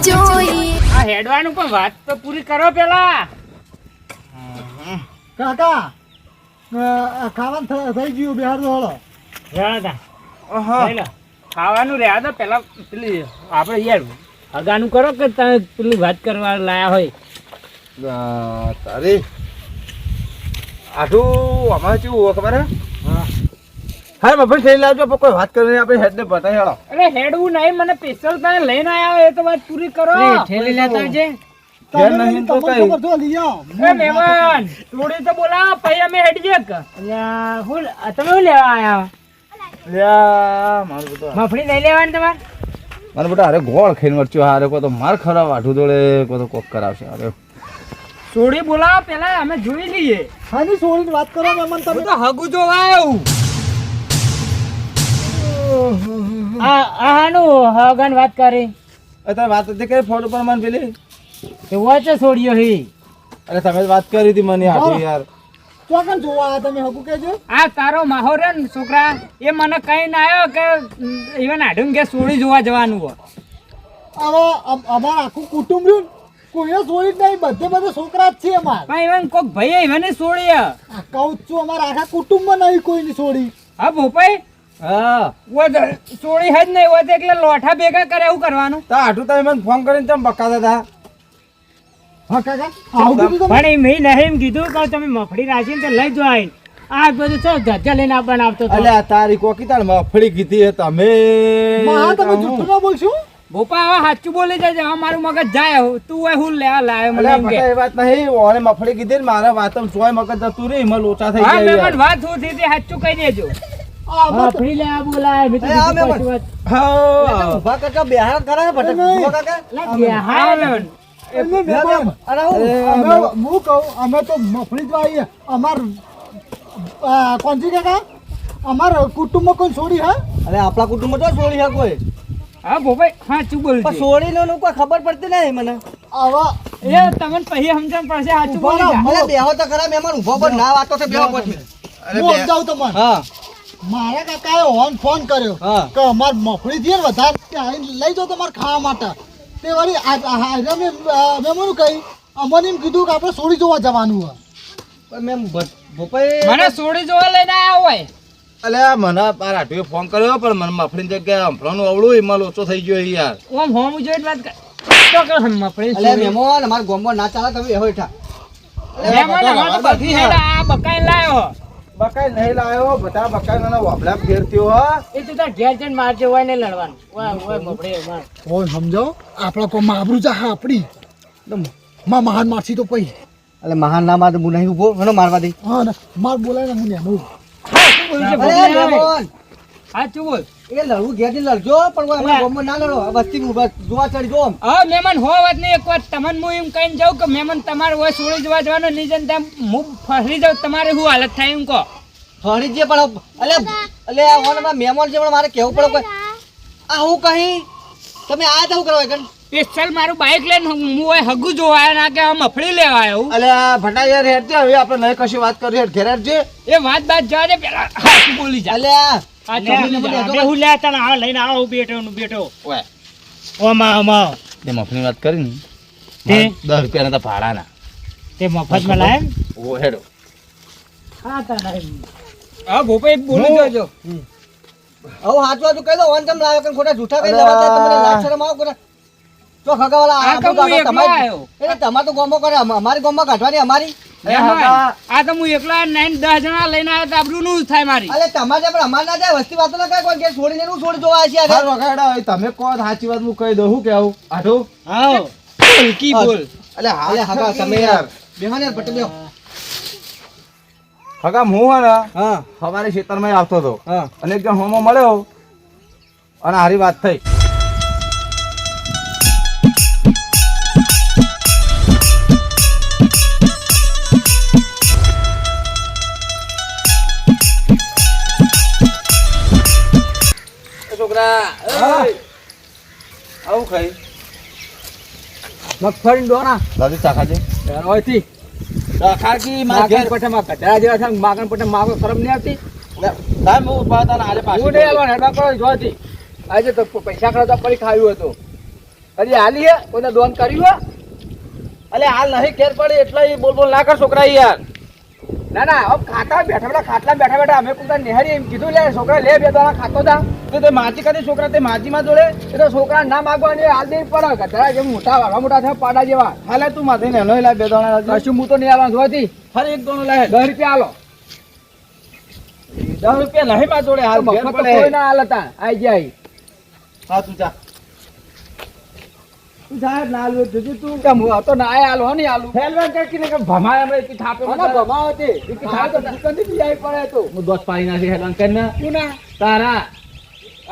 જોઈએ આ હેડવાનું પણ વાત તો પૂરી કરો પેલા. કાકા ખાવાનું થઈ ગયું બિહાર તો હળો ઓહો. ખાવાનું રહ્યા તો પેલા પેલી આપણે યાર હગાનું કરો કે તમે પેલી વાત કરવા લાયા હોય? તારી. આઠું અમારે કેવું હોય ખબર હે? હા મફત થઈ લાવજો પણ કોઈ વાત કરીને આપણે હેડને બતાવી હેડો અરે હેડવું નહીં મને સ્પેશિયલ તને લઈને આવ્યા એ તો વાત પૂરી કરો. ઠેલી લેતા આવજે. ઘેર નહીં તો કઈ. જો. એ મહેમાન. થોડી તો બોલાવો પછી અમે હેડી અલ્યા હું તમે હું લેવા આયા અલ્યા મારું બધું મફળી નહીં લેવાની તમારે? મને બેટા અરે ગોળ ખાઈને વચ્ચે હારે કો તો માર ખરાબ આઠું દોડે કો તો કોક કરાવશે. અરે. સોડી બોલાવો પેલા અમે જોઈ લઈએ. હાની સોડી વાત કરો મહેમાન તમે. તો હગુ જોવા આવ્યું આ આનું હગન વાત કરી. અત્યારે વાત હતી કઈ ફોટો પર મને પેલી? તો વચ્ચે છોડ્યો હી. અરે તમે વાત કરી હતી મને આઠું યાર. ચોકન જોવા તમે હકુ કહેજો. આ તારો હે ને છોકરા એ મને કઈ ના આવ્યો કે ઇવન આડું કે સોડી જોવા જવાનું હોય. હવે અમાર આખું કુટુંબ રહ્યું ને, કોઈએ સોળી જ નહીં બધે બધે છોકરા જ છે અમાર. પણ ઇવન કોક ભાઈ ઇવન આ કહું છું અમારા આખા કુટુંબમાં નહીં કોઈની સોળી. હા ભોપાઈ હા. વો ધ- સોડી હજ નહીં હોય એટલે લોઠા ભેગા કરે એવું કરવાનું. તો આઠું તમે મને ફોન કરીને ચમ બકાતા હતા? હા કાકા આવું કીધું તમે? પણ મેં નહીં કીધું કે તમે મફળી રાખીને તો લઈ જો આ બધું ચો ધજા લઈને આપવાના આવતો હતો? અલ્યા તારી કોકી તાર મફળી કીધી તમે. તમે જુઠ્ઠું ના બોલશો? ભોપા હવે સાચું બોલી જાય હવે મારું મગજ જાય તું હોય હું લેવા મને એ વાત નહીં ઓણે મફળી કીધી ને મારા વાતમ મગજ જતું રહી એમાં લોચા થઈ ગયા વાત થઈ હતી સાચું કહી દેજો. મેં. હા. અમે હું કહું અમે તો મફળી જ અમાર આ, કાકા? અમાર કુટુંબમાં કોઈ છોડી હા? અરે આપણા કુટુંબમાં તો સોળી હા કોઈ. હા ભોપાઈ હા બોલજે. બોલ સોળી નો કોઈ ખબર પડતી નહીં મને. આવા એ તમને પછી સમજણ પડશે બોલી રહો. બેહો તો ખરા મહેમાન ઊભો પર ના વાતો છે બેહો પછી. હું સમજાવું તમને? હા. મારા કાકાએ ઓન ફોન કર્યો હા. કે અમાર મફળી થી વધારે લઈ જાઓ તમારે ખાવા માટે. તે વળી મેં મેં કહી અમને એમ કીધું કે આપણે સોળી જોવા જવાનું હોય. પણ મેમ ભોપાઈ મને સોડી જોવા લઈને આવ્યા હોય. અલે મને મારા આઠુએ ફોન કર્યો પણ મને મફળીની જગ્યાએ હંફળાનું અવળું એમાં લોચો થઈ ગયો યાર. ઓમ હોમ જોઈને વાત કર તો કે મફળી અલે મેમો અમારા ગામમાં ના ચાલે તમે એ હોય ઠા મેમો આ બકાઈ લાયો. બકાઈ નહીં લાવ્યો બધા બકાઈ મને વાપડા ફેરત્યો હા એ તો તાર ઘેર જઈને મારજે હોય ને લડવાનું. ઓય ઓય મફળી માર ઓય સમજો? આપણા કો આબરૂ જા હા આપડી માં મહાન મારસી તો પઈ એટલે મહાન ના માર હું નહીં ઊભો મને મારવા દે. હા ને માર બોલાય ને હું નેનું બોલજે સાચું બોલ એ લડવું ઘેરથી લડજો પણ અમારા ગામમાં ના લડો. વસ્તી જોવા હા મહેમાન હો વાત નહીં એક વાર તમને હું એમ કહીને જાઉં કે મહેમાન તમારે હોય સોળી જોવા જવાનું નહીં તેમ હું ફસી જાઉં તમારે શું હાલત થાય એમ કહો. ફરી જે પણ અલે અલે આ ઓન અમારા મહેમાન છે પણ મારે કહેવું પડે આ હું કહી? તમે આ તો શું કરવા કન સ્પેશિયલ મારું બાઇક લઈને હું હોય હગું જોવા ના કે આ મફળી લેવા આવ્યો. આ ભટા યાર હેડજે હવે આપણે નહીં કશી વાત કરીએ હેડ ઘેર હેડજે એ વાત બાત જવા દે પેલા બોલી જા. અલે આ આ હું લે તને આ લઈને આવો બેઠો નું બેઠો. ઓય. ઓમાં ઓમાં. તે વાત કરી ને? તે? રૂપિયાના ભાડાના. તે મફતમાં લાય ઓ હેડો. હા તને હા ભોપાઈ બોલી જોજો. કહી દો ઓન તમ લાવ્યો કે ખોટા જૂઠા કઈ અલા. લેવા તમને લાજ શરમ આવો તો ખગાવાલા આ આ તો હું એકલો આવ્યો. એટલે તમાર તો ગોમો કરે અમારી ગોમો કાઢવાની અમારી. આ તો હું એકલા નાઈન દસ જણા લઈને આવ્યો તો આબરૂ નું થાય મારી. અરે તમારે પણ અમારે ના જાય વસ્તી વાતો ના કઈ કોઈ કે છોડીને નું છોડી જોવા છે હાર વગાડો તમે કહો સાચી વાત હું કહી દઉં. હું કેવું આઠો હા હલકી બોલ. અલે હાલે હા હગા તમે યાર. બેહાને યાર પટેલ બેહો. હગા હું હે ને હા. અમારે ખેતરમાં આવતો હતો અને એક જણ હોમો મળ્યો અને હારી વાત થઈ. છોકરા. આવું ખાઈ. મગફળી ડોના. દાદી ચાખાજે ઓયથી કચરા જેવા છે માગણ પટે માગો શરમ નહીં આવતી? સાહેબ હું ઊભા હતા આજે પાછી. નહીં આવવાનું હેડવા કરો આજે તો પૈસા કરવા તો પડી ખાયું હતું. હજી હાલી હે કોઈને દોન કર્યું હે અલે હાલ નહીં કેર પડે એટલે બોલ બોલ ના કર છોકરા યાર. ના ના હવે ખાતા બેઠા બેઠા ખાટલા બેઠા બેઠા અમે કુતા નેહરી એમ કીધું લે છોકરા લે બે દાણા ખાતો તા તો તે માજી ખાતે છોકરા તે માજીમાં જોડે એ તો છોકરા ના માગવાની હાલ દે પડે ગધરા જેમ મોટા વાળા મોટા થયા પાડા જેવા. હાલે તું માથે ને લા બે દાણા કશું હું તો નહીં આવવાનું જોવાથી હર એક દોણો લે દસ રૂપિયા આલો. દસ રૂપિયા નહીં માં જોડે હાલ મફત કોઈ ના હાલ હતા આઈ જાય. હા તું જા. તું જા ના આલુ જોજે તું. કેમ હું હતો ના આલુ નહીં ફેલવા કે કે કે ભમાય અમે કી થાપે મને ભમાવો તે. થાળ તો દુકાનથી બી આવી પડે તો. હું દોસ પાડી નાખી હેલાન કરીને. શું ના તારા.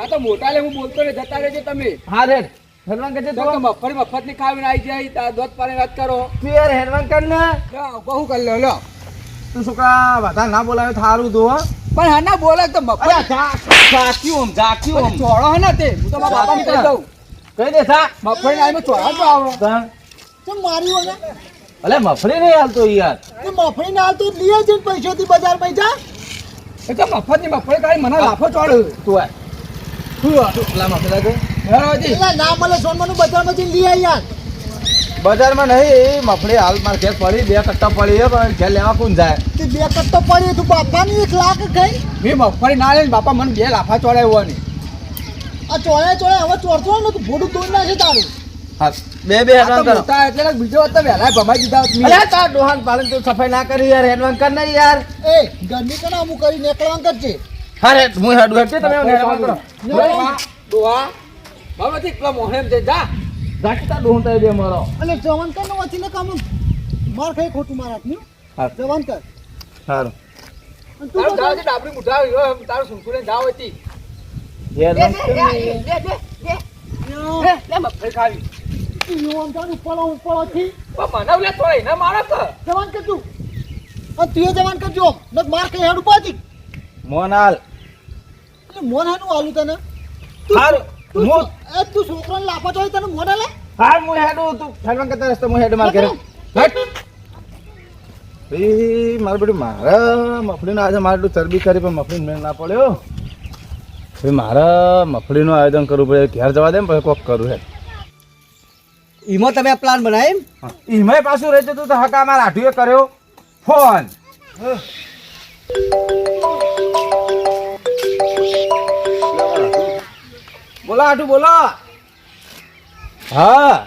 આ તો મોટા લે હું બોલતો ને જતા રહેજો તમે. હા રે. હેલવાન કે તો. મફત મફતની ખાવીને આવી જાય તા દોત પાણી વાત કરો. તું યાર હેલવાન કર ને બહુ કર લો લો. તું છોકરા બધા ના બોલાવે થારું દો હો. પણ હા ના બોલે તો મફત. જાક્યું ઓમ ચોળો હે ને તે? હું તો મારા નીકળી દઉં. કઈ દે સા મફળી આવીને ચોળો તો આવો તા મારી વગર અલે મફળી નહીં હાલતો યાર. તે મફળી ના હાલતો લીએ છે જઈને પૈસાથી બજાર પૈસા. એ તો મફતની મફળી કાઈ મને લાફો ચોળ્યો તું આ. તું પેલા મફળા દે હેરો હતી એટલે ના મળે સોનમાનું બજારમાંથી લઈ આઈ યાર. બજારમાં નહીં એ મફળી હાલ માર ઘેર પડી બે કટ્ટા પડી પણ ઘેર લેવા કોણ જાય? તે બે કટ્ટો પડી તું બાપાની એક લાખ કઈ મેં મફળી ના લઈને બાપા મને બે લાફા ચોળાવ્યો ને આ ચોળે ચોળે હવે ચોરતો ને તો ભોડું તોડી નાખે તારું. હા બે બે હેડવાન કરો. મોટા એટલે બીજો હતો વહેલા ભમાઈ દીધા હોત તાર ડોહાન પાલન તો સફાઈ ના કરી યાર હેડવાન કર ના યાર. એ ગરમી કના અમુક કરી નીકળવાનું કરજે. હા હું હેડું હેડ તમે હેડવાન કરો ડોહા, ડોહા. બાબાથી પેલા મોહન છે જા. જાકી તાર ડોહન તારે બે મારો. અને જવાન કર ને કામ. માર ખાઈ ખોટું મારા હાથનું. હા. જવાન કર. સારું તારું તો જાવ છે ડાબરી મુઠા તારું સુનસુને જાવ હતી મોનાલ એટલે મોન હાનું આલું તને. તું- સારું તું હું એ તું છોકરાને લાફા ચોળી તને મોઢે લે હા હું હેડું. તું હેડવાન કરતા રસ્તે હું હેડ માર ઘરે. હટ એ મારે બધું મારા મફળીનું આજે મારે ચરબી કરી પણ મફળી મેળ ના પડ્યો. હવે મારે મફળીનું આયોજન કરવું પડે ઘેર જવા દે ને પછી કોક કરું હે ઈમો તમે આ પ્લાન બનાવી ઈમે પાછું રહેતું તું તો હકા મારા આઠુએ કર્યો. ફોન. બોલો આઠુ બોલો. હા.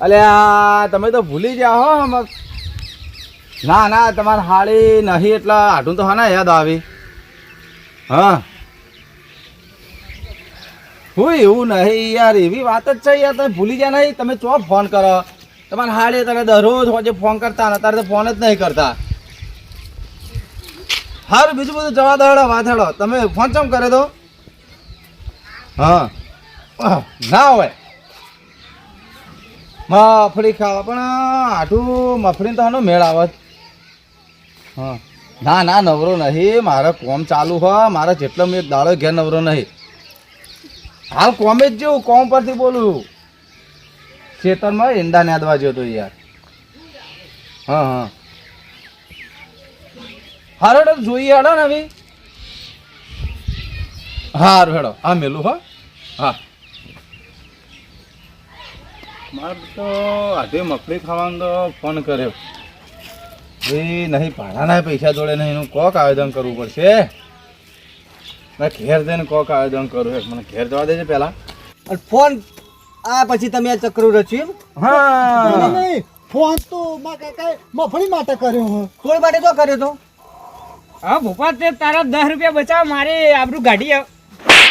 અલ્યા તમે તો ભૂલી ગયા હો ના ના તમારે હાળી નહીં એટલે આઠું તો હા ના યાદ આવી. હા. હું એવું નહીં યાર, એવી વાત જ છે યાર, તમે ભૂલી ગયા નહીં. તમે ચો ફોન કરો? તમારે હાડે તમે દરરોજ હોજે ફોન કરતા ને અત્યારે તો ફોન જ નહીં કરતા. સારું બીજું બધું જવા દડો વાત તમે ફોન ચમ કરે તો? હા. ના હોય. મફળી ખાવા, પણ આઠું મફળી તો આનો મેળ આવે હા. ના ના, નવરો નહીં. મારે કોમ ચાલુ હોય. મારે જેટલો મેં દાડો ઘેર નવરો નહીં. હાલ કોમે જ જેવું કોમ પરથી બોલું. ખેતરમાં ઈંડા નાદવા જ્યો તો યાર. હા હા. હારો હેડો જોઈએ હેડો ને હવે. હારું હેડો હા મેલું હો. હા. મારે તો આજે મગફળી ખાવાનો તો ફોન કર્યો. એ નહીં ભાડાના પૈસા જોડે નહીં એનું કોક આવેદન કરવું પડશે. મેં ઘેર જઈને કોક આયોજન કરું એક મને ઘેર જવા દેજે પહેલા. અને ફોન આ પછી તમે આ ચક્ર રચ્યું હા. નહીં ફોન તો મારા કાકાએ મફળી માટે કર્યો હો. થોડી માટે તો કર્યો તો. હા ભોપા તે તારા દસ રૂપિયા બચાવ મારે આબરું ગાડી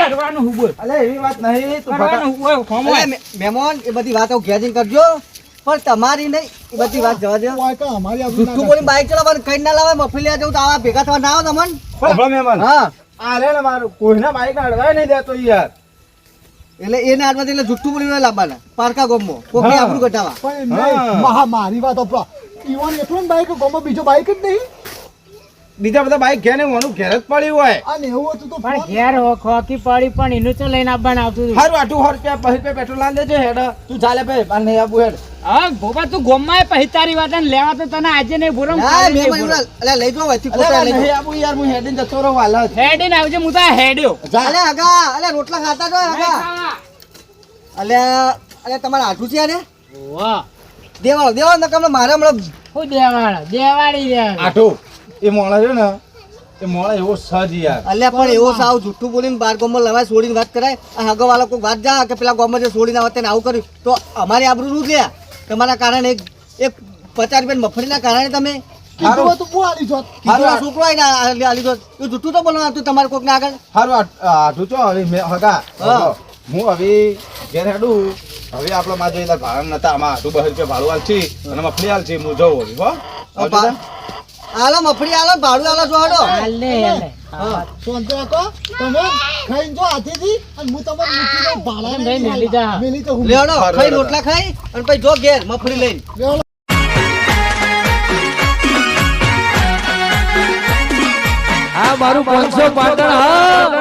કરવાનું હું બોલ. અલે એવી વાત નહીં તો કરવાનું હું હોય, ફોર્મ મે- મહેમાન એ બધી વાતો ઘેર કરજો. પણ તમારી નહીં એ બધી વાત જવા દેવા અમારી બોલી બાઈક ચલાવવાનું કઈ ના લાવે મફલિયા જવું તો આવા ભેગા થવા ના આવો તમને. હા. આ રે ને મારું કોઈના બાઈક અડવાય નહીં દેતો યાર. એટલે એને હાથમાંથી એટલે જુઠ્ઠું બોલીને લાવવાના પારકા ગોમમાં કોકની. આબરૂ ઘટાવા પણ હા. નહીં મહા મારી વાત અપરા ઈવન એટલું બાઈક ગોમાં બીજો બાઈક જ નહીં? બીજા બધા બાઈક ઘેર ને ઓનું ઘેર જ પડ્યું હોય. અને એવું હતું તો પણ ઘેર ખોકી પડી પણ એનું તો લઈને આવવાનું આવતું હતું. આટલું સો રૂપિયા પછી રૂપિયા પેટ્રોલ લાવી દેજે હેડ. તું ચાલે પે અને નહીં આવું હેડ. હા ભોપા તું ગોમમાં પહી તારી વાત લેવા તો તને આજે નહીં બોલો હા મે એવું લઈ જો વચ્ચે ખોટા લઈ નહીં આવું યાર હું હેડીને જતો રહું હાલત હેડીને આવજે હું તો હેડ્યો. ચાલે આગા અલે રોટલા ખાતા જો આગા. અલ્યા અરે તમારે આઠું છે ને વાહ દેવાળ દેવાળો નકર મારે હમણાં હું દેવાળા દેવાળી રે આઠું. એ મોણા છે ને એ મોણા એવો સજ યાર. અલ્યા પણ એવો સાવ જુઠ્ઠું બોલીને બાર ગામમાં લવાય છોડીને વાત કરાય. આ હગો વાળો કોઈ વાત જા કે પેલા ગામમાં જે છોડીને આવે તેને આવું કર્યું. તો અમારી આબરૂ નું લે તમારા કારણે એક એક પચાસ રૂપિયા મફળીના કારણે તમે છોકરો આવીને એ જુઠ્ઠું તો બોલવાનું હતું તમારે કોકને આગળ? હારું આઠું ચો હવે મેં હગા હું. હવે ઘેર હેડું. હવે આપણે માં જોયેલા ભાડા નતા. આમાં આઠું બહાર રૂપિયા ભાડું હાલ છે અને મફળી હાલ છે હું જઉં હવે હો. આલો મફળી આલો ભાડું આલો છો હાડો હાલે હાલે હા. તમે ખાઈ જો હાથેથી અને હું તમને મૂકી દઉં ભાડા નહીં, મેલી જા. મેલી તો હું. લેવડો ખાઈ રોટલા ખાઈ અને પછી જો ઘેર મફળી લઈને. આ મારું પાંચસો પાટણ હા.